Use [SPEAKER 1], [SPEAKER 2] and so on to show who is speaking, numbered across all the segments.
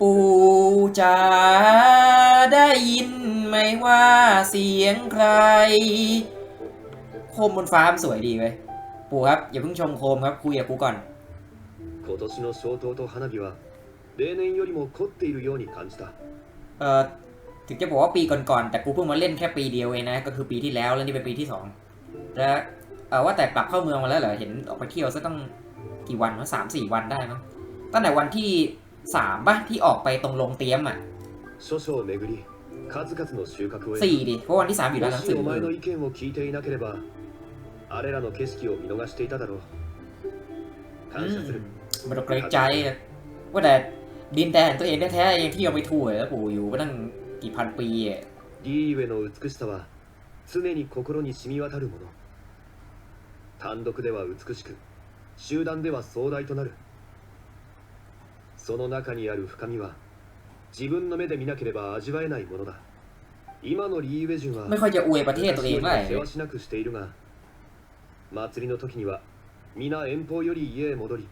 [SPEAKER 1] ปู่จะได้ยินไหมว่าเสียงใคร โคมบนฟ้ามันสวยดีเว้ย ปู่ครับ อย่าเพิ่งชมโคมครับ คุยกับกูก่อน
[SPEAKER 2] 今年の消灯と花火は例年よりも凝っているように感じた
[SPEAKER 1] เอ่อ ถึงจะบอกว่าปีก่อนๆ แต่กูเพิ่งมาเล่นแค่ปีเดียวเองนะ ก็คือปีที่แล้ว แล้วนี่เป็นปีที่สองแล้วเออว่าแต่กลับเข้าเมืองมาแล้วเหรอ เห็นออกไปเที่ยวซะต้องกี่วันวะสามสี่วันได้มั้งตั้งแต่วันที่ สามป่ะที่ออกไปตรงลงเตรียมอ่ะ
[SPEAKER 2] 諸々を巡り数々の収穫を得
[SPEAKER 1] สี่ดิ เพราะวันที่สามอยู่
[SPEAKER 2] た
[SPEAKER 1] แล้วหนั
[SPEAKER 2] も
[SPEAKER 1] ง
[SPEAKER 2] し
[SPEAKER 1] สือ
[SPEAKER 2] お前の意見を聞いていなければあれらの景色を見逃していただろう感謝する
[SPEAKER 1] มันต้องเกรงใจอะว่าแต่ดินแดนตัวเองแท้ๆยังเที่ยวไม่ทั่วแล้วปู่อยู่มาตั้งกี่พันปีอะ
[SPEAKER 2] リーウェの美しさは常に心に染み渡るもの単独では美しく集団では壮大となる その中にある深みは自分の目で見なければ味わえないものだ今のリーウェ人は
[SPEAKER 1] ไม่ค่อยจะอวยประเทศตัวเอง
[SPEAKER 2] 昔
[SPEAKER 1] เท่าไหร่
[SPEAKER 2] よりもせわしなくしているが祭りの時には皆遠方より家へ戻り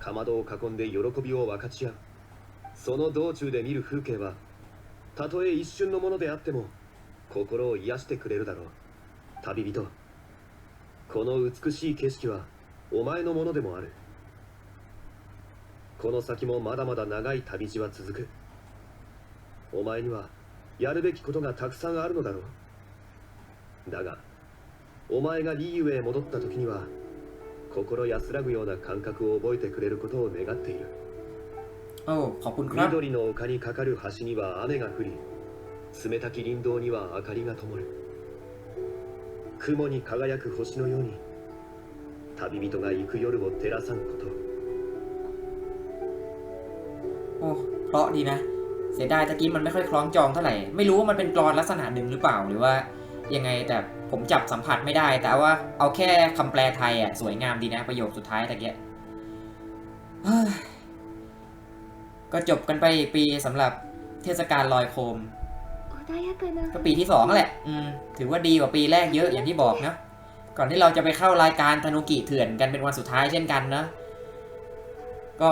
[SPEAKER 2] かまどを囲んで喜びを分かち合うその道中で見る風景はたとえ一瞬のものであっても心を癒してくれるだろう旅人この美しい景色はお前のものでもある この先もまだまだ長い旅路は続く。お前にはやるべきことがたくさんあるのだろう。だがお前がリーウへ戻った時には心安らぐような感覚を覚えてくれることを願っている。緑の丘にかかる橋には雨が降り冷たき林道には明かりが灯る。雲に輝く星のように旅人が行く夜を照らさんこと。
[SPEAKER 1] โอ้เพราะดีนะ เสียดายตะกี้มันไม่ค่อยคล้องจองเท่าไหร่ ไม่รู้ว่ามันเป็นกรอนลักษณะหนึ่งหรือเปล่าหรือว่ายังไงแต่ผมจับสัมผัสไม่ได้ แต่ว่าเอาแค่คำแปลไทยอะสวยงามดีนะประโยคสุดท้ายตะกี้ก็จบกันไปปีสำหรับเทศกาลลอยโคม ก็ปีที่สองแหละ อืม ถือว่าดีกว่าปีแรกเยอะอย่างที่บอกนะก่อนที่เราจะไปเข้ารายการธนุกิเถื่อนกันเป็นวันสุดท้ายเช่นกันนะ ก็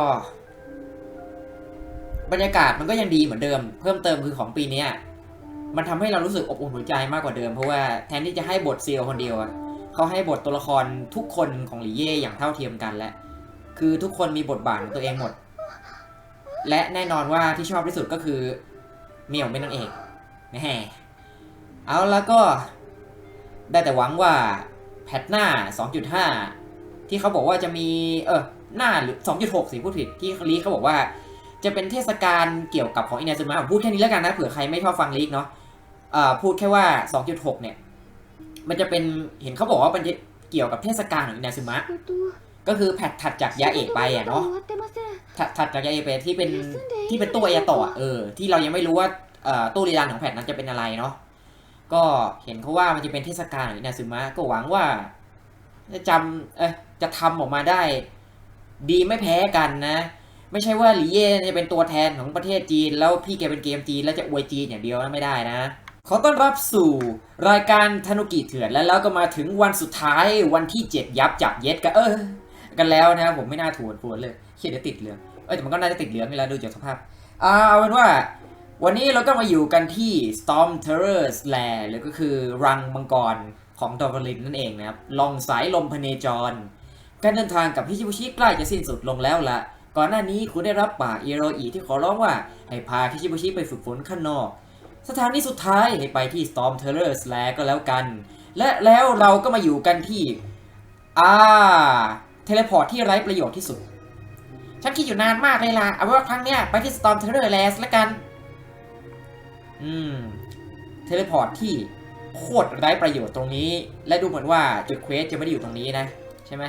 [SPEAKER 1] บรรยากาศมันก็ยังดีเหมือนเดิม เพิ่มเติมคือของปีเนี้ยมันทำให้เรารู้สึกอบอุ่นหัวใจมากกว่าเดิมเพราะว่าแทนที่จะให้บทเซียวคนเดียวอะเขาให้บทตัวละครทุกคนของหลีเย่อย่างเท่าเทียมกันและคือทุกคนมีบทบาทของตัวเองหมด และแน่นอนว่าที่ชอบที่สุดก็คือเมี่ยวเป็นนางเอกแน่เอาแล้วก็ได้แต่หวังว่าแพทหน้า 2.5 ที่เขาบอกว่าจะมีเออหน้าหรือ 2.6 สิพูดผิดที่ลีเขาบอกว่า จะเป็นเทศกาลเกี่ยวกับของอินาซึมะพูดแค่นี้แล้วกันนะเผื่อใครไม่ชอบฟังลีกเนาะพูดแค่ว่า 2.6 เนี่ย มันจะเป็นเห็นเขาบอกว่ามันจะเกี่ยวกับเทศกาลของอินาซึมะก็คือแพทถัดจากยาเอกไปอะเนาะถัดจากยาเอกไปที่เป็นที่เป็นตู้อายาโตะเออที่เรายังไม่รู้ว่าตู้ลีลานของแพทนั้นจะเป็นอะไรเนาะก็เห็นเขาว่ามันจะเป็นเทศกาลของอินาซึมะก็หวังว่าจะจำเอจะทำออกมาได้ ดีไม่แพ้กันนะ ไม่ใช่ว่าหลีเย่จะเป็นตัวแทนของประเทศจีน แล้วพี่แกเป็นเกมจีนแล้วจะอวยจีนอย่างเดียวนะไม่ได้นะขอต้อนรับสู่รายการธนุกิเถื่อนแล้วแล้วก็มาถึงวันสุดท้ายวันที่ 7 ยับจับเย็ดกันเออ กันแล้วนะผมไม่น่าถวนปวนเลยเขียนจะติดเหลืองเอ้ยแต่มันก็น่าจะติดเหลืองนี่แหละดูจากสภาพอ่าเอาเป็นว่า วันนี้เราก็มาอยู่กันที่ Storm Terrors Lair หรือก็คือรังมังกรของดอร์ลินนั่นเองนะครับลองสายลมพเนจร การเดินทางกับฮิชิบุชิใกล้จะสิ้นสุดลงแล้วละ ก่อนหน้านี้คุณได้รับปากเอโรอีที่ขอร้องว่าให้พาฮิชิบุชิไปฝึกฝนข้างนอก สถานที่สุดท้ายให้ไปที่ Storm Terrors l a ก็แล้วกัน และแล้วเราก็มาอยู่กันที่อ่าเทเลพอร์ตที่ไร้ประโยชน์ที่สุด ฉันคิดอยู่นานมากเลยล่ะ เอาเป็นว่าครั้งเนี้ยไปที่ Storm Terror l a s แล้วกัน อืม เทเลพอร์ตที่โคตรไร้ประโยชน์ตรงนี้ และดูเหมือนว่าจุดเควสจะไม่ได้อยู่ตรงนี้นะ ใช่ไหม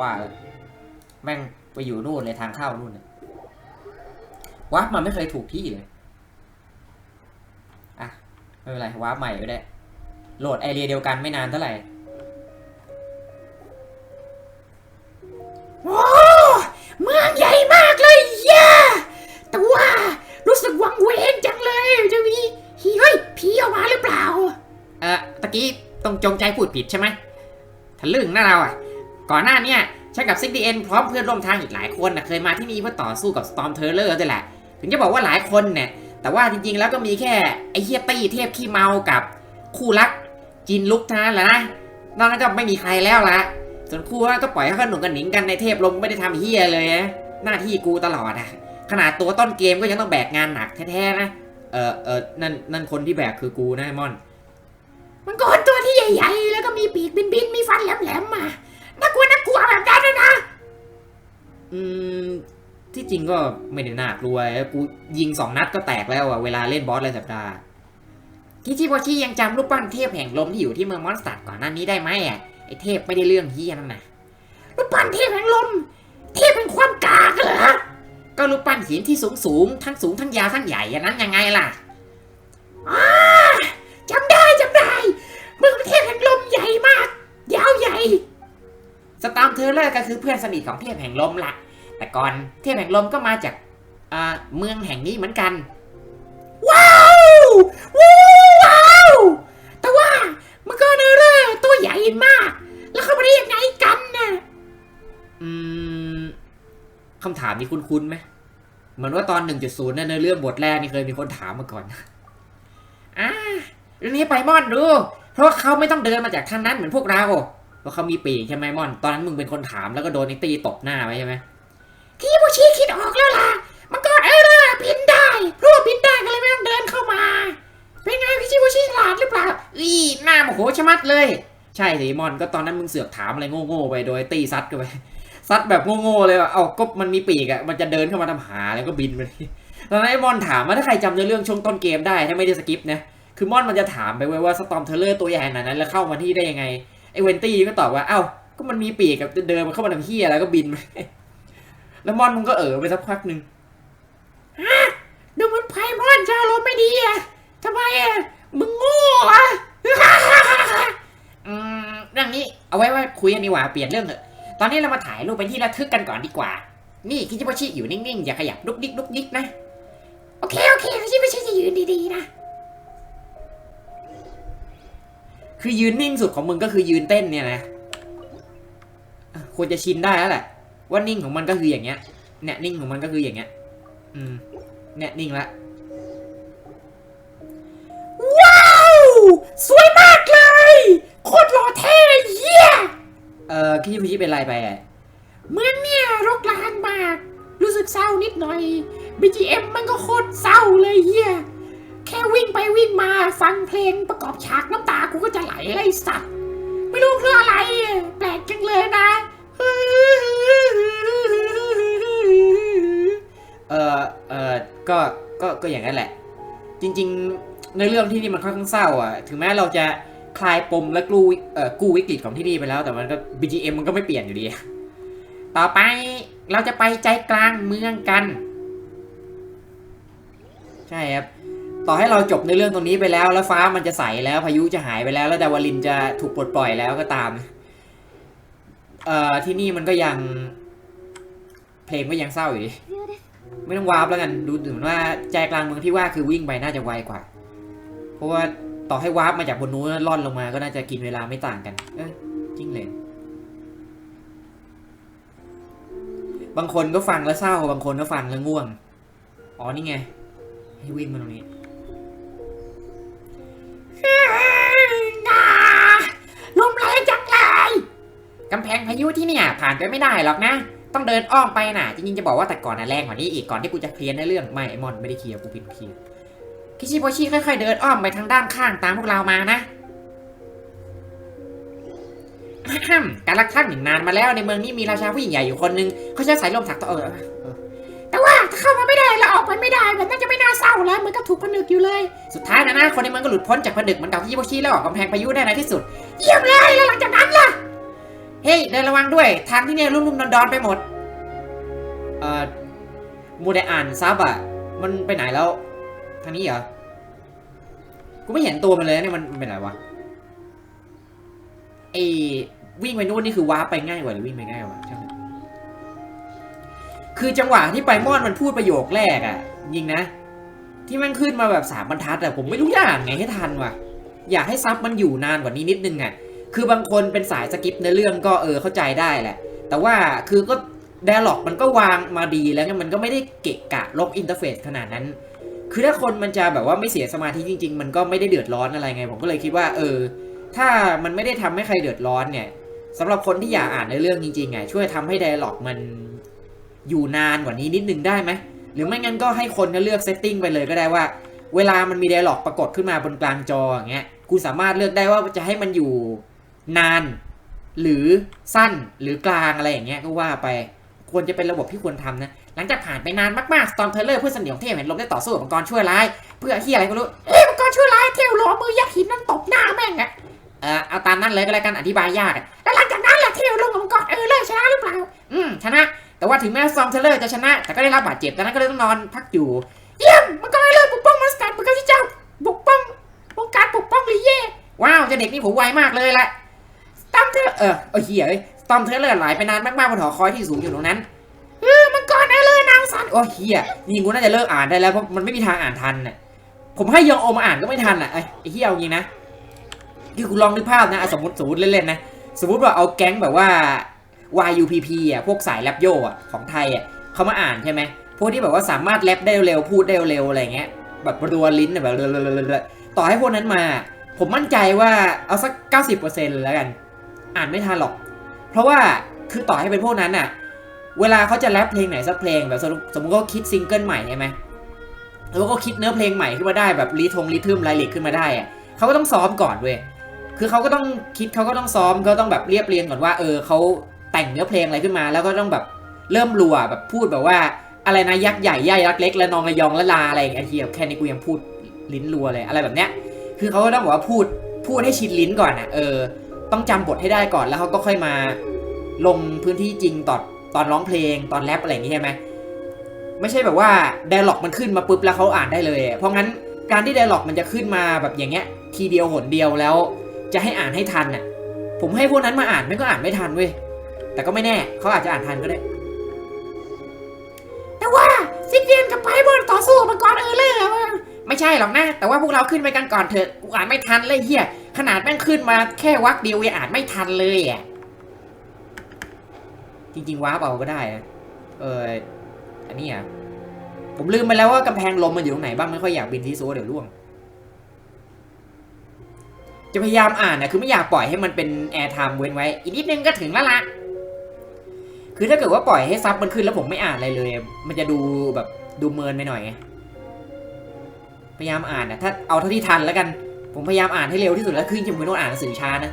[SPEAKER 1] ว่าแม่ง อยู่นู่นเลยทางเข้านู่นน่ะวาร์ปมันไม่เคยถูกที่เลยอะไม่เป็นไรวาร์ปใหม่ก็ได้ โหลดไอเรียเดียวกันไม่นานเท่าไหร่
[SPEAKER 3] โอ้เมืองใหญ่มากเลยเย่แต่ว่ารู้สึกวังเวงจังเลยจะมีเฮ้ยผีออกมาหรือเปล่า
[SPEAKER 1] เออตะกี้ต้องจงใจพูดผิดใช่ไหมทะลึ่งนะเราอะ ก่อนหน้าเนี้ย ฉันกับซิกดีเอ็นพร้อมเพื่อนร่วมทางอีกหลายคนนะเคยมาที่นี่เพื่อต่อสู้กับสตอมเทอร์เลอร์ด้วยแหละ ถึงจะบอกว่าหลายคนเนี่ย แต่ว่าจริงๆแล้วก็มีแค่ไอเฮียตี้เทพขี้เมากับคู่รักจินลุกเท่านั้นแหละนะนอกนั้นก็ไม่มีใครแล้วละส่วนคู่ก็ปล่อยให้เขาหนุนกันหนิงกันในเทพลมไม่ได้ทำเฮียเลยนะหน้าที่กูตลอดอะขนาดตัวต้นเกมก็ยังต้องแบกงานหนักแท้ๆนะ เออเออนั่นนั่นคนที่แบกคือกูนะไอมอน
[SPEAKER 3] มังกรตัวที่ใหญ่ๆ แล้วก็มีปีกบินๆ มีฟันแหลมๆมา น่ากลัวน่ากลัวแบบนั้นเลยนะ
[SPEAKER 1] อืม ที่จริงก็ไม่ได้น่ากลัวกูยิงสองนัดก็แตกแล้วอะเวลาเล่นบอสรายสัปดาห์คิชิโบชิยังจำรูปปั้นเทพแห่งลมที่อยู่ที่เมืองมอนสเตอร์ก่อนหน้านี้ได้ไหมอะไอเทพไม่ได้เรื่องเฮียนั่นนะ
[SPEAKER 3] รูปปั้นเทพแห่งลม เทพเป็นความกากเหรอ
[SPEAKER 1] ก็รูปปั้นหินที่สูงสูงๆทั้งสูงทั้งยาวทั้งใหญ่อันนั้นยังไงล่ะ
[SPEAKER 3] อ่าจำได้จำได้มึงเป็นเทพแห่งลม
[SPEAKER 1] สตาร์มเทอร์เลอร์ก็คือเพื่อนสนิทของเทพแห่งลมละแต่ก่อนเทพแห่งลมก็มาจากอ่าเมืองแห่งนี้เหมือนกัน
[SPEAKER 3] ว้าวว้าวแต่ว่ามังกรเนเรอร์ตัวใหญ่มาก แล้วเขาไปได้ยังไงกันน่ะ
[SPEAKER 1] อืมคำถามนี้คุ้นๆไหมเหมือนว่าตอน 1.0เนี่ยในเรื่องบทแรกนี่เคยมีคนถามมาก่อนอ่าเรื่องนี้ไปม่อนดู เพราะว่าเขาไม่ต้องเดินมาจากทางนั้นเหมือนพวกเรา เพราะเขามีปีกใช่ไหมม่อน ตอนนั้นมึงเป็นคนถามแล้วก็โดนไอ้ตีตบหน้าไปใช่ไหม
[SPEAKER 3] คิโมชิคิดออกแล้วล่ะ มังกรเอเรอร์บินได้เพราะว่าบินได้ก็เลยไม่ต้องเดินเข้ามา เป็นไงคิโมชิฉลาดหรือเปล่า
[SPEAKER 1] อีหน้าโมโหชะมัดเลย ใช่สิม่อนก็ตอนนั้นมึงเสือกถามอะไรโง่ๆไปโดยตีซัดกันไปซัดแบบโง่ๆเลยว่าเอาก็มันมีปีกอะมันจะเดินเข้ามาทำหาแล้วก็บินไปตอนนั้นไอ้มอนถามว่าถ้าใครจำเนื้อเรื่องช่วงต้นเกมได้ถ้าไม่ได้สกิปนะคือมอนมันจะถามไปเว้ยว่าสตอมเทเลอร์ตัวใหญ่ขนาดนั้นแล้วเข้ามาที่ได้ยังไง ไอเวนตี้ก็ตอบว่า เอ้า ก็มันมีปีกกับเดินมันเข้ามาทำเฮียแล้วก็บินไปแล้วมอนมึงก็เออไปสักพักหนึ่ง
[SPEAKER 3] ดูเหมันไพมอนจะอารมณ์ไม่ดีอะทำไมอะมึงโง่อะ
[SPEAKER 1] อืมเรื่องนี้เอาไว้ว่าคุยกันดีกว่าเปลี่ยนเรื่องเถอะตอนนี้เรามาถ่ายรูปเป็นที่ระทึกกันก่อนดีกว่า นี่คิจิโบชิอยู่นิ่งๆอย่าขยับลุกดิกลุกดิกนะ
[SPEAKER 3] โอเคโอเคคิโมชิจะยืนดีๆนะ
[SPEAKER 1] คือยืนนิ่งสุดของมึงก็คือยืนเต้นเนี่ยนะควรจะชินได้แล้วแหละ ว่านิ่งของมันก็คืออย่างเงี้ยเนี่ยนิ่งของมันก็คืออย่างเงี้ย อืม เนี่ยนิ่งละ
[SPEAKER 3] ว้าว สวยมากเลย โคตรหล่อเท่เยี่ย
[SPEAKER 1] เอ่อคิจิโบชิเป็นไรไปอะ
[SPEAKER 3] เมืองเนี่ยรกรางมาก รู้สึกเศร้านิดหน่อย BGM มันก็โคตรเศร้า มาฟังเพลงประกอบฉากน้ำตากูก็จะไหลเลยไอ้สัตว์ ไม่รู้เพราะอะไร แปลกจังเลยนะ
[SPEAKER 1] เออเออก็ก็ก็อย่างนั้นแหละ จริง ๆ ในเรื่องที่นี่มันค่อนข้างเศร้าอะ ถึงแม้เราจะคลายปมและกู้เอ่อกู้วิกฤตของที่นี่ไปแล้วแต่มันก็ BGM มันก็ไม่เปลี่ยนอยู่ดี ต่อไปเราจะไปใจกลางเมืองกัน ใช่ครับ ต่อให้เราจบในเรื่องตรงนี้ไปแล้ว แล้วฟ้ามันจะใสแล้วพายุจะหายไปแล้ว แล้วดาวลินจะถูกปลดปล่อยแล้วก็ตามเอ่อที่นี่มันก็ยัง เพลงก็ยังเศร้าอยู่ดีไม่ต้องวาร์ปแล้วกัน ดูเหมือนว่าใจกลางเมืองที่ว่าคือวิ่งไปน่าจะไวกว่า เพราะว่าต่อให้วาร์ปมาจากบนนู้นล่อนลงมาก็น่าจะกินเวลาไม่ต่างกัน เอ้ยจริงเลยบางคนก็ฟังแล้วเศร้า บางคนก็ฟังแล้วง่วง อ๋อนี่ไง ให้วิ่งมาตรงนี้ กำแพงพายุที่เนี่ยผ่านไปไม่ได้หรอกนะ ต้องเดินอ้อมไปน่ะ จริงๆจะบอกว่าแต่ก่อนน่ะแรงกว่านี้อีกก่อนที่กูจะเคลียร์ในเรื่องไม่ไอมอนไม่ได้เคลียร์กูผิดเคลียร์คิชิโบชิค่อยๆเดินอ้อมไปทางด้านข้างตามพวกเรามานะอะฮั่มการละครั้งหนึ่งนานมาแล้วในเมืองนี้มีราชาผู้หญิงใหญ่อยู่คนหนึ่งเขาใช้สายลมถักต่อเออ
[SPEAKER 3] แต่ว่าถ้าเข้ามาไม่ได้แล้วออกไปไม่ได้แบบน่าจะไม่น่าเศร้าแล้วเหมือนกับถูกผนึกอยู่เลย
[SPEAKER 1] สุดท้ายนะนะคนในเมืองก็หลุดพ้นจากผนึกเหมือนกับคิชิโบชิแล้วออกกำแพงพายุได้ในที่สุด
[SPEAKER 3] เยี่ยมเลยแล้วหลังจากนั้นล่ะ
[SPEAKER 1] เฮ้ยเดินระวังด้วย ทางที่เนี่ยรุ่มๆดอนๆไปหมด เอ่อมูได้อ่านซับอะ มันไปไหนแล้ว ทางนี้เหรอ กูไม่เห็นตัวมันเลยเนี่ยมันเป็นไรวะไอวิ่งไปนู่นนี่คือวาไปง่ายกว่าหรือวิ่งไปง่ายกว่าช่างมันคือจังหวะที่ไปมอนมันพูดประโยคแรกอะ ยิงนะ ที่มันขึ้นมาแบบสามบรรทัดอะผมไม่รู้อย่างไงให้ทันวะอยากให้ซับมันอยู่นานกว่านี้นิดนึงอะ คือบางคนเป็นสายสกิปในเรื่องก็เออเข้าใจได้แหละ แต่ว่าคือก็ d ด a l ล็อกมันก็วางมาดีแล้วไงมันก็ไม่ได้เกะกะลบอินเทอร์เฟซขนาดนั้น คือถ้าคนมันจะแบบว่าไม่เสียสมาธิจริง ๆ มันก็ไม่ได้เดือดร้อนอะไรไง ผมก็เลยคิดว่า เออ ถ้ามันไม่ได้ทำให้ใครเดือดร้อนเนี่ยสำหรับคนที่อยากอ่านในเรื่องจริงๆไงช่วยทำให้ d ด a l ล็อกมันอยู่นานกว่านี้นิดนึงได้ไหมหรือไม่งั้นก็ให้คนเลือกเซตติ้งไปเลยก็ได้ว่า เวลามันมี d ด a l ล็อกปรากฏขึ้นมาบนกลางจออย่างเงี้ยคุณสามารถเลือกได้ว่าจะให้มันอยู่ นาน หรือสั้นหรือกลางอะไรอย่างเงี้ยก็ว่าไปควรจะเป็นระบบที่ควรทำนะ หลังจากผ่านไปนานมากๆ Storm Terror เพื่อนสนิทของเทพเห็นลมได้ต่อสู้กับมังกรช่วยร้าย เพื่อเฮียอะไรก็รู้
[SPEAKER 3] เอ้ยมันก็ช่วยร้ายเที่ยวหลอมือยักษ์หินนั่นตบหน้าแม่งอะ
[SPEAKER 1] เออเอาตามนั้นเลยก็แล้วกันอธิบายยาก
[SPEAKER 3] แล้วหลังจากนั้นแหละเที่ยวลงกับมังกรเออเลยชนะหรือเปล่า
[SPEAKER 1] อืมชนะ แต่ว่าถึงแม้ Storm Terror จะชนะ แต่ก็ได้รับบาดเจ็บดังนั้นก็เลยต้องนอนพักอยู่
[SPEAKER 3] เยี่ยมมันก็เลยเลิกปกป้องมอนสเตอร์เหมือนกับที่เจ้าปกป้องวงการปกป้องลีเย่
[SPEAKER 1] ว้าวเจะเด็กนี่ผมไวมากเลยละ Storm Terror เออเออเฮียเอ้ย Storm Terror ไหลไปนานมากๆบนหอคอยที่สูงอยู่ตรงนั้น
[SPEAKER 3] เออมังกรเออเลยนางสัน
[SPEAKER 1] โอ้เฮียยิงกูน่าจะเลิกอ่านได้แล้วเพราะมันไม่มีทางอ่านทันน่ะผมให้ยองโอมาอ่านก็ไม่ทันอะไอ้เฮียเอาจริงนะคือคุณลองนึกภาพนะอะสมมติสมมติเล่นๆนะสมมติว่าเอาแก๊งแบบว่า YUPP อะพวกสายแรปโยอะของไทยอะเขามาอ่านใช่ไหมพวกที่แบบว่าสามารถแรปได้เร็วพูดได้เร็วอะไรเงี้ยแบบรัวลิ้นแบบต่อให้พวกนั้นมา ผมมั่นใจว่าเอาสัก 90%แล้วกัน อ่านไม่ทันหรอก เพราะว่าคือต่อให้เป็นพวกนั้นอะ เวลาเขาจะแรปเพลงไหนสักเพลงแบบสมมติเขาคิดซิงเกิลใหม่ใช่ไหมแล้วก็คิดเนื้อเพลงใหม่ขึ้นมาได้แบบรีทงรีทึมรละเอียดขึ้นมาได้อะเขาก็ต้องซ้อมก่อนเว้ยคือเขาก็ต้องคิดเขาก็ต้องซ้อมเขาต้องแบบเรียบเรียงก่อนว่า เออเขาแต่งเนื้อเพลงอะไรขึ้นมา แล้วก็ต้องแบบเริ่มรัวแบบพูดแบบว่าอะไรนะยักษ์ใหญ่ย่ายักษ์เล็กและนองระยองและลาอะไรอย่างเงี้ยเหี้ยแค่นี้กูยังพูดลิ้นรัวเลยอะไรแบบเนี้ยคือเขาก็ต้องบอกว่าพูดพูดให้ชินลิ้นก่อนอะเออ ต้องจำบทให้ได้ก่อนแล้วเขาก็ค่อยมาลงพื้นที่จริงตอนตอนร้องเพลงตอนแรปอะไรอย่างงี้ใช่ไหมไม่ใช่แบบว่าไดร็อกมันขึ้นมาปุ๊บแล้วเขาอ่านได้เลย เพราะงั้นการที่ไดร็อกมันจะขึ้นมาแบบอย่างเงี้ย ทีเดียวหนเดียวแล้ว จะให้อ่านให้ทันอะ ผมให้พวกนั้นมาอ่านไม่ก็อ่านไม่ทันเว้ยแต่ก็ไม่แน่เขาอาจจะอ่านทันก็ได้
[SPEAKER 3] แต่ว่าซิกเดียนกับไพบอลต่อสู้กับมังกรเออเลย
[SPEAKER 1] ไม่ใช่หรอกนะแต่ว่าพวกเราขึ้นไปกันก่อนเถอะกูอ่านไม่ทันเลยเฮีย ขนาดแม่งขึ้นมาแค่วักเดียวยังอ่านไม่ทันเลยอะ จริงๆว้าเปล่าก็ได้นะเอออันนี้อะ ผมลืมไปแล้วว่ากำแพงลมมันอยู่ตรงไหนบ้างไม่ค่อยอยากบินที่โซเดี๋ยวร่วง จะพยายามอ่านนะคือไม่อยากปล่อยให้มันเป็นแอร์ไทม์เว้นไว้ อีกนิดนึงก็ถึงแล้วละคือถ้าเกิดว่าปล่อยให้ซับมันขึ้นแล้วผมไม่อ่านอะไรเลย มันจะดูแบบดูเมินไปหน่อยไงพยายามอ่านนะถ้าเอาเท่าที่ทันแล้วกัน ผมพยายามอ่านให้เร็วที่สุดแล้วคือจริงๆผมไม่ต้องอ่านหนังสือช้านะ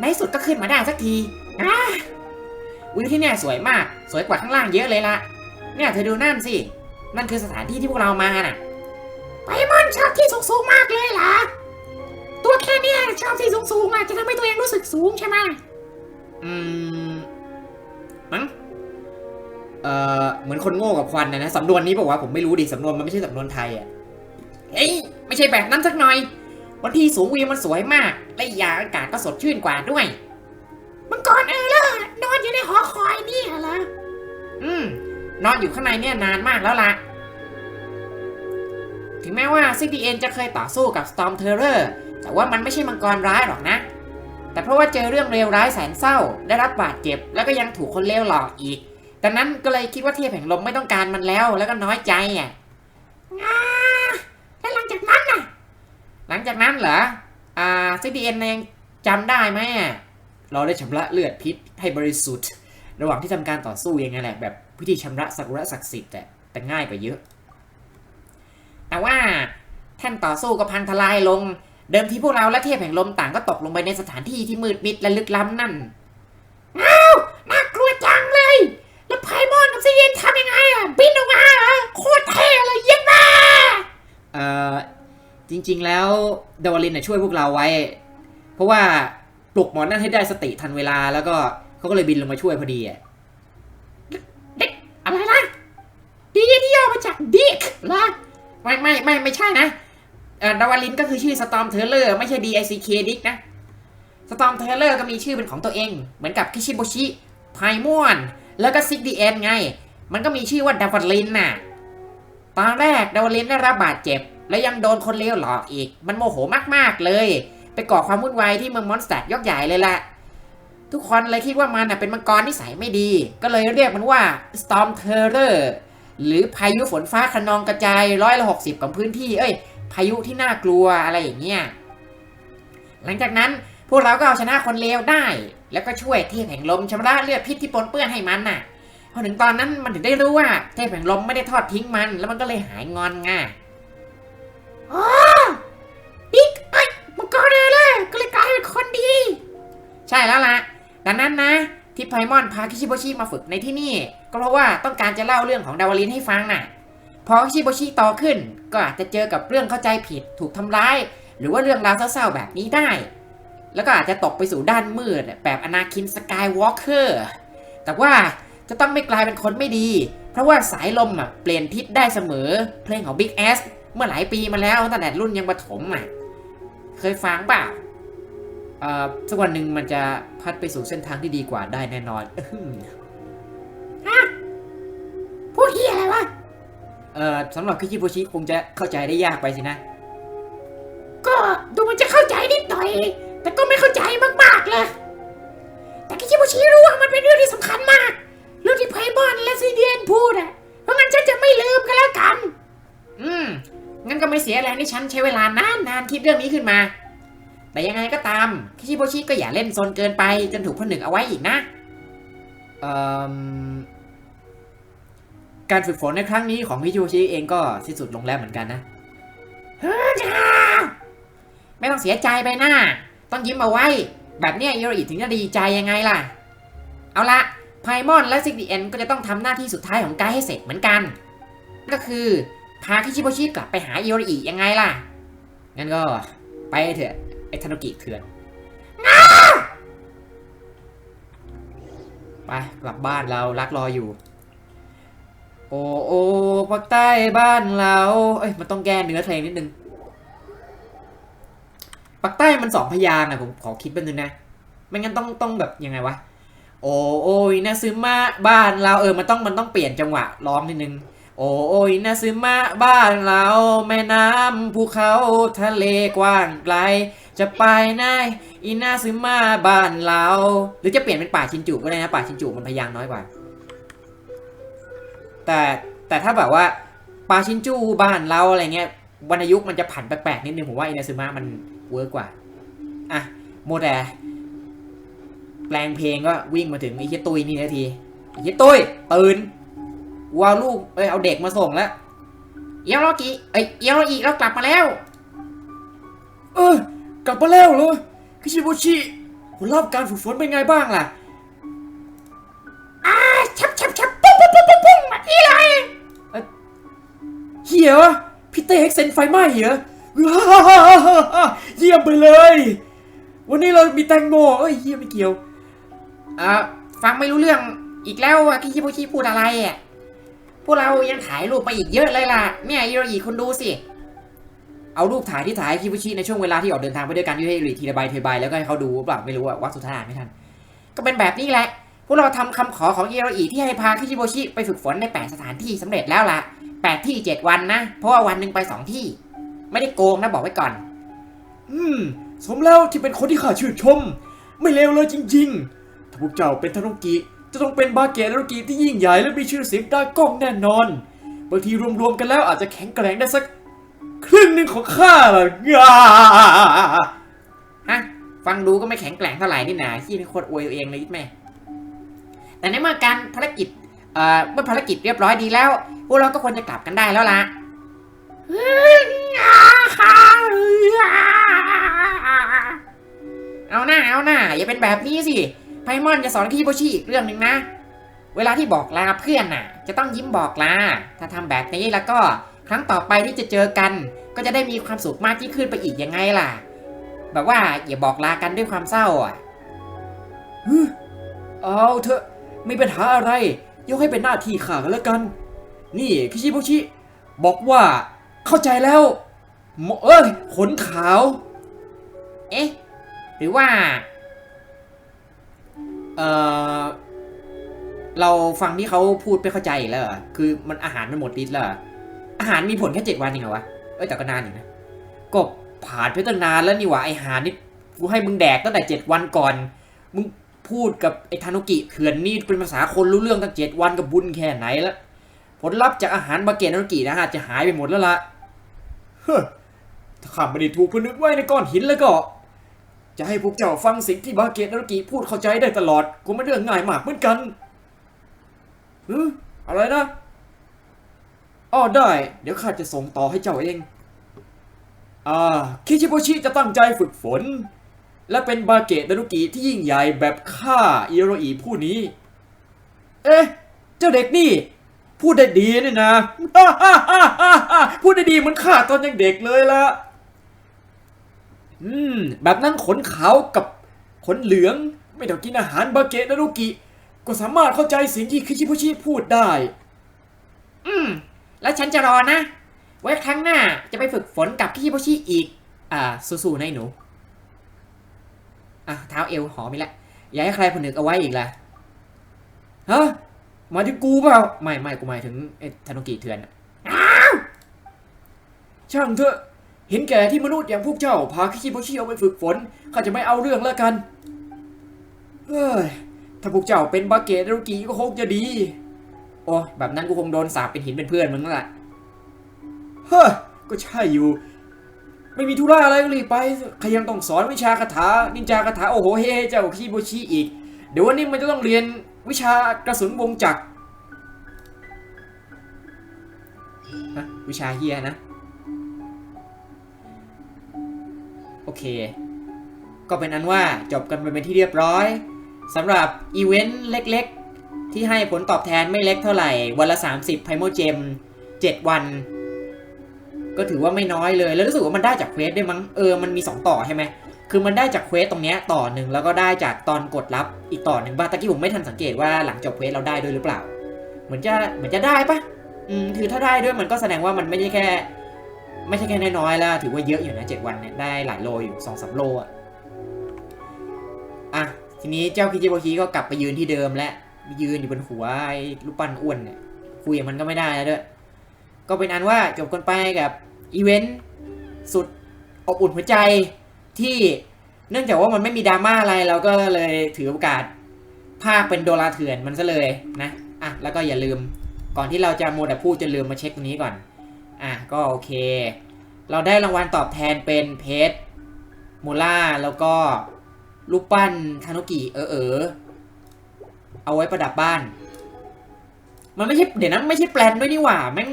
[SPEAKER 1] ในสุดก็ขึ้นมาได้สักทีอะวิวที่เนี่ยสวยมาก สวยกว่าข้างล่างเยอะเลยละเนี่ยเธอดูนั่นสิ นั่นคือสถานที่ที่พวกเรามาน่ะ
[SPEAKER 3] ไพบอลชอบที่สูงๆมากเลยเหรอตัวแค่เนี้ยชอบที่สูงๆอะจะทำให้ตัวเองรู้สึกสูงใช่ไหม
[SPEAKER 1] อืมมั้งเอ่อเหมือนคนโง่กับควันนะนะสำนวนนี้บอกว่าผมไม่รู้ดิสำนวนมันไม่ใช่สำนวนไทยอะเอ้ยไม่ใช่แบบนั้นสักหน่อย วันที่สูงวิวมันสวยมาก และยาอากาศก็สดชื่นกว่าด้วย
[SPEAKER 3] มังกรเออเลยนอนอยู่ในหอคอยนี่เหรอ
[SPEAKER 1] อืม นอนอยู่ข้างในเนี่ยนานมากแล้วล่ะ ถึงแม้ว่าซิกดีเอ็นจะเคยต่อสู้กับ Storm Terror แต่ว่ามันไม่ใช่มังกรร้ายหรอกนะ แต่เพราะว่าเจอเรื่องเลวร้ายแสนเศร้า ได้รับบาดเจ็บ แล้วก็ยังถูกคนเลวหลอกอีกดังนั้นก็เลยคิดว่าเทพแห่งลมไม่ต้องการมันแล้ว แล้วก็น้อยใจอะ
[SPEAKER 3] อ่าแล้วหลังจากนั้นน่ะ
[SPEAKER 1] หลังจากนั้นเหรออ่าซิตีเอ็นเองจำได้ไหมเราได้ชำระเลือดพิษให้บริสุทธิ์ ระหว่างที่ทำการต่อสู้ยังไงแหละแบบพิธีชำระสักุระศักดิ์สิทธิ์แต่แต่ง่ายกว่าเยอะ แต่ว่าแท่นต่อสู้ก็พังทลายลง เดิมทีพวกเราและเทพแห่งลมต่างก็ตกลงไปในสถานที่ที่มืดมิดและลึกล้ำนั่น
[SPEAKER 3] อ้าวน่ากลัวจังเลย แล้วไพบอลกับซีเย็นทำยังไงอะ บินออกมาเหรอโคตรเท่เลยเย็นมาก
[SPEAKER 1] เอ่อ จริง ๆ แล้วดาวลินน่ะช่วยพวกเราไว้ เพราะว่าปลุกหมอนั่นให้ได้สติทันเวลาแล้วก็เขาก็เลยบินลงมาช่วยพอดีอะ
[SPEAKER 3] เด็กอะไรนะดีที่ย่อมาจากดิกเหรอ
[SPEAKER 1] ไม่ไม่ไม่ไม่ใช่นะเอ่อดาวลินก็คือชื่อสตอมเทเลอร์ไม่ใช่ DICK ดิกนะสตอมเทเลอร์ก็มีชื่อเป็นของตัวเอง เหมือนกับคิชิโบชิไพมอน แล้วก็ซิกดีเอ็นไง มันก็มีชื่อว่าดาวลินน่ะ ตอนแรกดาวลินได้รับบาดเจ็บ และยังโดนคนเลวหลอกอีก มันโมโหมากๆเลย ไปก่อความวุ่นวายที่เมืองมอนสเตอร์ยกใหญ่เลยล่ะทุกคนเลยคิดว่ามันเป็นมังกรนิสัยไม่ดี ก็เลยเรียกมันว่า Storm Terror หรือพายุฝนฟ้าคะนองกระจายร้อยละหกสิบของพื้นที่ เอ้ย พายุที่น่ากลัวอะไรอย่างเงี้ย หลังจากนั้นพวกเราก็เอาชนะคนเลวได้ แล้วก็ช่วยเทพแห่งลมชำระเลือดพิษที่ปนเปื้อนให้มันน่ะ พอถึงตอนนั้นมันถึงได้รู้ว่า เทพแห่งลมไม่ได้ทอดทิ้งมัน แล้วมันก็เลยหายงอนไง อ๋อบิ๊กไอ้ยมังกรเลยเลยก็เลยกลายเป็นคนดี ใช่แล้วล่ะดังนั้นนะ ที่ไพมอนพาคิชิโบชิมาฝึกในที่นี่ ก็เพราะว่าต้องการจะเล่าเรื่องของดาวลินให้ฟังน่ะ พอคิชิโบชิโตขึ้น ก็อาจจะเจอกับเรื่องเข้าใจผิดถูกทำร้าย หรือว่าเรื่องราวเศร้าๆแบบนี้ได้ แล้วก็อาจจะตกไปสู่ด้านมืดแบบอนาคินสกายวอล์กเกอร์แต่ว่าจะต้องไม่กลายเป็นคนไม่ดี เพราะว่าสายลมอะเปลี่ยนทิศได้เสมอ เพลงของ Big S เมื่อหลายปีมาแล้วตั้งแต่รุ่นยังประถมอะ เคยฟังเปล่าเอ่อสักวันหนึ่งมันจะพัดไปสู่เส้นทางที่ดีกว่าได้แน่นอนอือหือฮะพวกเฮียอะไรวะ เอ่อสำหรับคิชิโบชิคงจะเข้าใจได้ยากไปสินะ ก็ดูมันจะเข้าใจนิดหน่อย แต่ก็ไม่เข้าใจมากๆเลย แต่คิชิโบชิรู้ว่ามันเป็นเรื่องที่สำคัญมาก เรื่องที่ไพบอนและซีเดียนพูดอะเพราะงั้นฉันจะไม่ลืมกันแล้วกัน อืม งั้นก็ไม่เสียแรงที่ฉันใช้เวลานานนานคิดเรื่องนี้ขึ้นมา แต่ยังไงก็ตามคิชิโบชิก็อย่าเล่นโซนเกินไปจนถูกผนึกเอาไว้อีกนะ เอ่อ การฝึกฝนในครั้งนี้ของคิชิโบชิเองก็สิ้นสุดลงแล้วเหมือนกันนะไม่ต้องเสียใจไปนะต้องยิ้มเอาไว้ แบบเนี้ยยูโรอิถึงจะดีใจยังไงล่ะ เอาละไพมอนและซิกดีเอ็นก็จะต้องทำหน้าที่สุดท้ายของกายให้เสร็จเหมือนกัน ก็คือ พาคิชิโบชิกลับไปหาอิโรอิยังไงล่ะ งั้นก็ไปเถอะ ไอ้ธนุกิเถื่อน ไปกลับบ้านเรารักรออยู่ โอ้โอ้ภาคใต้บ้านเรา เอ้ย มันต้องแก้เนื้อเพลงนิดนึงปากใต้มันสองพยางค์อะผมขอคิดแป๊บนึงนะ ไม่งั้นต้องต้องแบบยังไงวะ โอ้โอ้ยนาซึมะบ้านเราเออ มันต้องมันต้องเปลี่ยนจังหวะร้องนิดนึง โอ้ยนาซึมะบ้านเรา แม่น้ำภูเขาทะเลกว้างไกล จะไปไหนอีนาซึมะบ้านเรา หรือจะเปลี่ยนเป็นป่าชินจูก็ได้นะป่าชินจูมันพยางค์น้อยกว่า แต่แต่ถ้าแบบว่าป่าชินจูบ้านเราอะไรเงี้ยวรรณยุกต์มันจะผันแปลกๆนิดนึงผมว่าอินาซึมะมันเวิร์กกว่าอะโมแต่แปลงเพลงก็วิ่งมาถึงไอ้เฮียตุยนี่นาทีไอ้เฮียตุยตื่น กูเอาลูกเอ้ยเอาเด็กมาส่งแล้วเอียวโรกิเอ้ยเอียวโรอีเรากลับมาแล้ว เออกลับมาแล้วเหรอคิชิโบชิผลลัพธ์การฝึกฝนเป็นไงบ้างล่ะอ่าชับชับชับปุ้งปุ้งปุ้งปุ้งปุ้งอีไรเฮียพี่เต้เอ็กเซนไฟไหม้เหรอเยี่ยมไปเลย วันนี้เรามีแตงโมเอ้ยเยี่ยมไม่เกี่ยวอ่าฟังไม่รู้เรื่องอีกแล้วอะคิชิโบชิพูดอะไรอะพ วกเรายังถ่ายรูปมาอีกเยอะเลยล่ะเนี่ยยูโรอีคุณดูสิเอารูปถ่ายที่ถ่ายคิบุชิในช่วงเวลาที่ออกเดินทางไปด้วยกันยื่ให้รีทีละใบเทีละใบแล้วก็ให้เขาดูเปล่าไม่รู้อะวัดสุดท้ายไม่ทันก็เป็นแบบนี้แหละพวกเราทำคำขอของยูโรอีที่ให้พาคิชิโบชิไปฝึกฝนในแปดสถานที่สำเร็จแล้วล่ะแปดที่เจ็ดวันนะ เพราะว่าวันหนึ่งไปสองที่ ไม่ได้โกงนะบอกไว้ก่อน อืม สมแล้วที่เป็นคนที่ข้าชื่นชม ไม่เลวเลยจริง ๆ ถ้าพวกเจ้าเป็นทนุกิ จะต้องเป็นบาเกะทานุกิที่ยิ่งใหญ่และมีชื่อเสียงได้กล้องแน่นอน บางทีรวมๆกันแล้วอาจจะแข็งแกร่งได้สัก ครึ่งหนึ่งของข้าล่ะงาฮะฟังดูก็ไม่แข็งแกร่งเท่าไหร่นี่นาที่เป็นคนอวยตัวเองเลยแม่แต่ในเมื่อการภารกิจเอ่อเมื่อภารกิจเรียบร้อยดีแล้ว พวกเราก็ควรจะกลับกันได้แล้วล่ะเอาหน้าเอาหน้าอย่าเป็นแบบนี้สิ พมอนจะสอนคิโบชิอีกเรื่องหนึ่งนะ เวลาที่บอกลาเพื่อนน่ะ จะต้องยิ้มบอกลา ถ้าทำแบบนี้แล้วก็ครั้งต่อไปที่จะเจอกัน ก็จะได้มีความสุขมากยิ่งขึ้นไปอีกยังไงล่ะ แบบว่าอย่าบอกลากันด้วยความเศร้าอะฮึเอาเถอะไม่เป็นปัญหาอะไรยกให้เป็นหน้าที่ข้ากันแล้วกัน นี่คิชิโบชิ บอกว่าเข้าใจแล้วหมอเอ้ยขนขาว เอ๊ะ หรือว่า เออเราฟังที่เขาพูดไม่เข้าใจอีกแล้วเหรอคือมันอาหารมันหมดฤทธิ์แล้วเหรออาหารมีผลแค่เจ็ดวันเองเหรอวะเอ้ยแต่ก็นานอยู่นะก็ผ่านไปตั้งนานแล้วนี่หว่าไอหานี่กูให้มึงแดกตั้งแต่เจ็ดวันก่อน มึงพูดกับไอ้ทานุกิเขื่อนนี่เป็นภาษาคนรู้เรื่องตั้งเจ็ดวันกับบุญแค่ไหนละผลลัพธ์จากอาหารบาเกตทานุกินะฮะจะหายไปหมดแล้วล่ะเฮ้อถ้าข้าไม่ได้ถูกพนึกไว้ในก้อนหินแล้วก็ จะให้พวกเจ้าฟังสิ่งที่บาเกตทานุกิพูดเข้าใจได้ตลอดก็ไม่เรื่องง่ายมากเหมือนกันเอออะไรนะอ๋อได้ เดี๋ยวข้าจะส่งต่อให้เจ้าเองอ่าคิชิโบชิจะตั้งใจฝึกฝน และเป็นบาเกะดารุกิที่ยิ่งใหญ่แบบข้าอิโรอิผู้นี้ เอ๊ะ เจ้าเด็กนี่ พูดได้ดีนี่นะพูดได้ดีเหมือนข้าตอนยังเด็กเลยละ อืม แบบนั่งขนขาวกับขนเหลือง ไม่ต้องกินอาหารบาเกะดารุกิ ก็สามารถเข้าใจสิ่งที่คิชิโบชิพูดได้
[SPEAKER 3] อืม แล้วฉันจะรอนะ ไว้ครั้งหน้าจะไปฝึกฝนกับคิชิโบชิอีก
[SPEAKER 1] อ่า สู้ๆนายหนู อะ เท้าเอวหอมอีกแล้วอย่าให้ใครผนึกเอาไว้อีกละฮะหมายถึงกูเปล่า ไม่ไม่กูหมายถึงไอ้ธนุกิเถื่อนอะช่างเถอะ เห็นแก่ที่มนุษย์อย่างพวกเจ้า พาคิชิโบชิเอาไปฝึกฝนข้าจะไม่เอาเรื่องแล้วกันเฮ้ย ถ้าพวกเจ้าเป็นบาเกะธนุกิก็คงจะดี โอ้แบบนั้นกูคงโดนสาปเป็นหินเป็นเพื่อนมึงนั่นแหละ เฮ้ยก็ใช่อยู่ ไม่มีธุระอะไรก็รีบไปใครยังต้องสอนวิชาคาถา นินจาคาถา โอ้โห เฮ้เจ้าคีโบชิอีก เดี๋ยววันนี้มันจะต้องเรียนวิชากระสุนวงจักรฮะวิชาเฮียนะ โอเค ก็เป็นอันว่าจบกันไปเป็นที่เรียบร้อยสำหรับอีเวนต์เล็กๆ ที่ให้ผลตอบแทนไม่เล็กเท่าไหร่ วันละ 30 ไพโมเจม 7 วัน ก็ถือว่าไม่น้อยเลย แล้วรู้สึกว่ามันได้จากเควสด้วยมั้ง เออ มันมี 2 ต่อใช่ไหม คือมันได้จากเควสตรงนี้ต่อหนึ่งแล้วก็ได้จากตอนกดรับอีกต่อหนึ่งบ้างตะกี้ผมไม่ทันสังเกตว่าหลังจบเควสเราได้ด้วยหรือเปล่า เหมือนจะเหมือนจะได้ปะอืมคือถ้าได้ด้วยมันก็แสดงว่ามันไม่ใช่แค่ ไม่ใช่แค่น้อยๆแล้ว ถือว่าเยอะอยู่นะเจ็ดวันเนี่ยได้หลายโลอยู่สองสามโลอะอะทีนี้เจ้าคิจิโบคิก็กลับไปยืนที่เดิมและยืนอยู่บนหัวไอ้ลูกปั้นอ้วนเนี่ยคุยกับมันก็ไม่ได้แล้วด้วยก็เป็นอันว่าจบกันไปกับอีเวนต์สุดอบอุ่นหัวใจที่เนื่องจากว่ามันไม่มีดราม่าอะไรเราก็เลยถือโอกาสภาคเป็นโดราเถื่อนมันซะเลยนะอะแล้วก็อย่าลืมก่อนที่เราจะโมัวแต่พูดจะลืมมาเช็คตรงนี้ก่อน อะก็โอเค เราได้รางวัลตอบแทนเป็นเพชรมูล่าแล้วก็รูปปั้นทานุกิเออเออเอาไว้ประดับบ้าน มันไม่ใช่เดี๋ยวนั้นไม่ใช่แปลนด้วยนี่หว่าแม่ง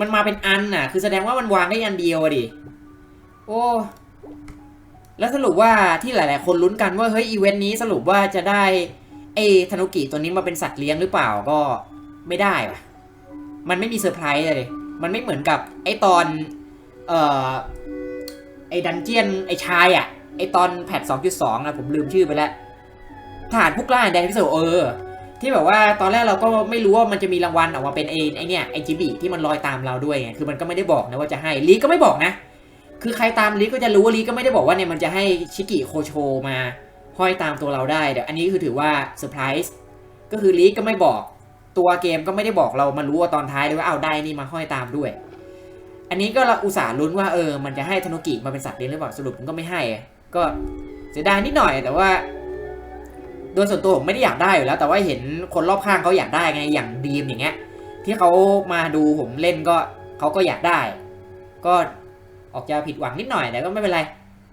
[SPEAKER 1] มันมาเป็นอันน่ะ คือแสดงว่ามันวางได้อันเดียวอะดิ โอ้แล้วสรุปว่าที่หลาย ๆ คนลุ้นกันว่าเฮ้ยอีเวนต์นี้สรุปว่าจะได้ไอ้ธนุกิตัวนี้มาเป็นสัตว์เลี้ยงหรือเปล่าก็ไม่ได้ว่ะ มันไม่มีเซอร์ไพรส์เลย มันไม่เหมือนกับไอตอนเอ่อไอดันเจียนไอชายอะไอตอนแพท2.2นะผมลืมชื่อไปแล้วทหารผู้กล้าแดนพิเศษเออ ที่แบบว่าตอนแรกเราก็ไม่รู้ว่ามันจะมีรางวัลออกมาเป็นไอไอเนี่ยไอจิบิที่มันลอยตามเราด้วยไงคือมันก็ไม่ได้บอกนะว่าจะให้ลีก็ไม่บอกนะ คือใครตามลีก็จะรู้ว่าลีก็ไม่ได้บอกว่าเนี่ยมันจะให้ชิกิโคโชมาห้อยตามตัวเราได้เดี๋ยวอันนี้คือถือว่าเซอร์ไพรส์ก็คือลีก็ไม่บอก ตัวเกมก็ไม่ได้บอกเรามารู้ว่าตอนท้ายเลยว่าเอาได้นี่มาห้อยตามด้วย อันนี้ก็เราอุตส่าห์ลุ้นว่าเออมันจะให้ธนุกิมาเป็นสัตว์เลี้ยงหรือเปล่าสรุปมันก็ไม่ให้ ก็เสียดายนิดหน่อยแต่ว่า โดยส่วนตัวผมไม่ได้อยากได้อยู่แล้ว แต่ว่าเห็นคนรอบข้างเขาอยากได้ไงอย่างดีมอย่างเงี้ย ที่เขามาดูผมเล่นก็เขาก็อยากได้ ก็ออกจะผิดหวังนิดหน่อยแต่ก็ไม่เป็นไร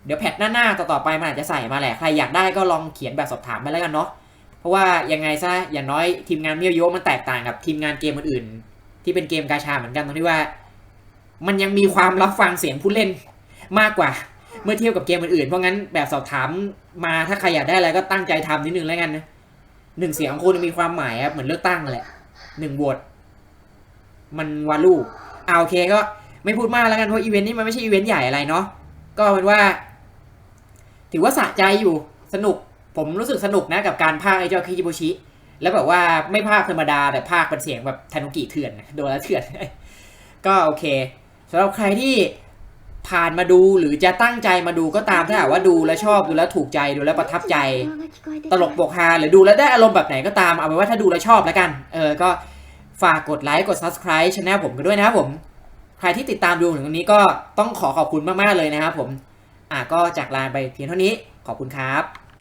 [SPEAKER 1] เดี๋ยวแพทหน้าๆต่อๆไปมันอาจจะใส่มาแหละใครอยากได้ก็ลองเขียนแบบสอบถามมาแล้วกันเนาะ ราะว่ายังไงซะอย่างน้อยทีมงานเมียวโยมันแตกต่างกับทีมงานเกมอื่นๆที่เป็นเกมกาชาเหมือนกันตรงที่ว่า มันยังมีความรับฟังเสียงผู้เล่นมากกว่า เมื่อเทียบกับเกมอื่นๆเพราะงั้นแบบสอบถามมาถ้าใครอยากได้อะไรก็ตั้งใจทำนิดนึงแล้วกันนะหนึ่งเสียงของคุณมีความหมายครับเหมือนเลือกตั้งแหละหนึ่งโหวตมันวาลูเอาโอเคก็ไม่พูดมากแล้วกันเพราะอีเวนต์นี้มันไม่ใช่อีเวนต์ใหญ่อะไรเนาะก็เป็นว่า ถือว่าสะใจอยู่สนุก ผมรู้สึกสนุกนะกับการพากย์ไอ้เจ้าคิจิโบชิ แล้วแบบว่าไม่พากธรรมดาแต่พากเป็นเสียงแบบทานุกิเถื่อนโดนแล้วเถื่อน ก็โอเคสำหรับใครที่ผ่านมาดูหรือจะตั้งใจมาดูก็ตามถ้าหากว่าดูแล้วชอบดูแล้วถูกใจดูแล้วประทับใจ ตลกบกฮาหรือดูแล้วได้อารมณ์แบบไหนก็ตามเอาเป็นว่าถ้าดูแล้วชอบแล้วกัน เออก็ฝากกดไลค์กด subscribe ช anel ผมกันด้วยนะครับผม ใครที่ติดตามดูถึงตรงนี้ก็ต้องขอขอบคุณมาก ๆ เลยนะครับผม อะก็จากลาไปเพียงเท่านี้ขอบคุณครับ